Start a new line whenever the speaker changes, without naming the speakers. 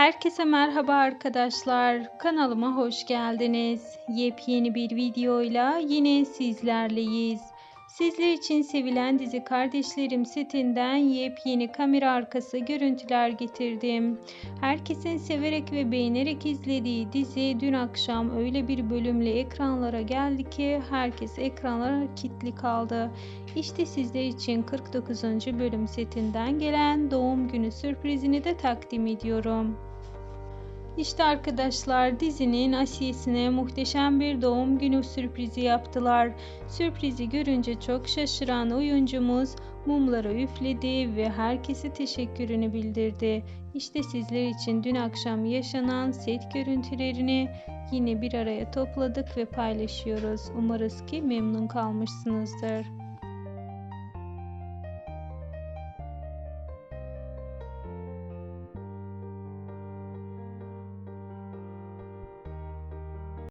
Herkese merhaba arkadaşlar. Kanalıma hoş geldiniz. Yepyeni bir videoyla yine sizlerleyiz. Sizler için sevilen dizi Kardeşlerim setinden yepyeni kamera arkası görüntüler getirdim. Herkesin severek ve beğenerek izlediği dizi dün akşam öyle bir bölümle ekranlara geldi ki herkes ekranlara kilitli kaldı. İşte sizler için 49. bölüm setinden gelen doğum günü sürprizini de takdim ediyorum. İşte arkadaşlar dizinin Asiye'sine muhteşem bir doğum günü sürprizi yaptılar. Sürprizi görünce çok şaşıran oyuncumuz mumları üfledi ve herkese teşekkürünü bildirdi. İşte sizler için dün akşam yaşanan set görüntülerini yine bir araya topladık ve paylaşıyoruz. Umarız ki memnun kalmışsınızdır.